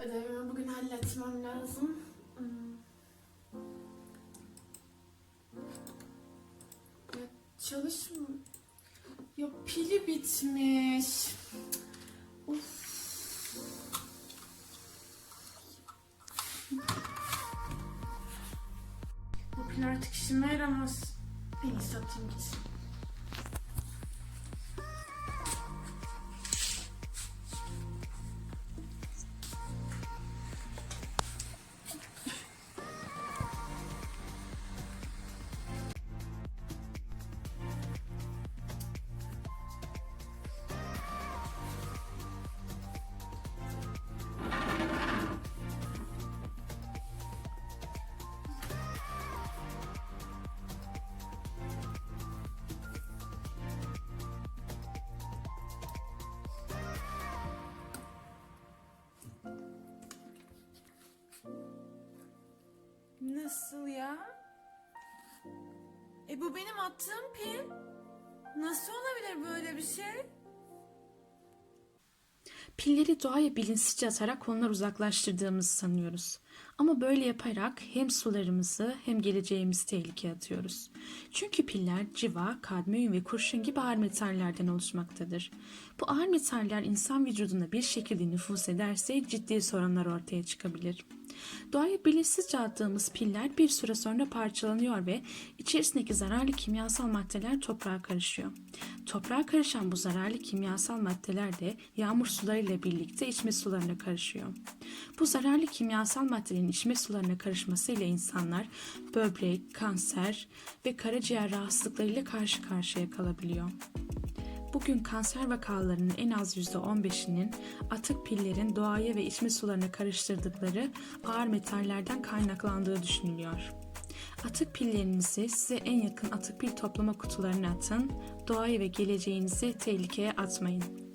Ödevimi bugün halletmem lazım. Hmm. Ya çalışma. Ya pili bitmiş. Of. Bu pil artık işime yaramaz. En iyisi atayım gitsin. Nasıl ya? E bu benim attığım pil. Nasıl olabilir böyle bir şey? Pilleri doğaya bilinçsizce atarak onları uzaklaştırdığımızı sanıyoruz. Ama böyle yaparak hem sularımızı hem geleceğimizi tehlikeye atıyoruz. Çünkü piller civa, kadmiyum ve kurşun gibi ağır metallerden oluşmaktadır. Bu ağır metaller insan vücuduna bir şekilde nüfuz ederse ciddi sorunlar ortaya çıkabilir. Doğaya bilinçsizce attığımız piller bir süre sonra parçalanıyor ve içerisindeki zararlı kimyasal maddeler toprağa karışıyor. Toprağa karışan bu zararlı kimyasal maddeler de yağmur sularıyla birlikte içme sularına karışıyor. Bu zararlı kimyasal maddelerin içme sularına karışmasıyla insanlar böbrek, kanser ve karaciğer rahatsızlıklarıyla karşı karşıya kalabiliyor. Bugün kanser vakalarının en az %15'inin atık pillerin doğaya ve içme sularına karıştırdıkları ağır metallerden kaynaklandığı düşünülüyor. Atık pillerinizi size en yakın atık pil toplama kutularına atın, doğayı ve geleceğinizi tehlikeye atmayın.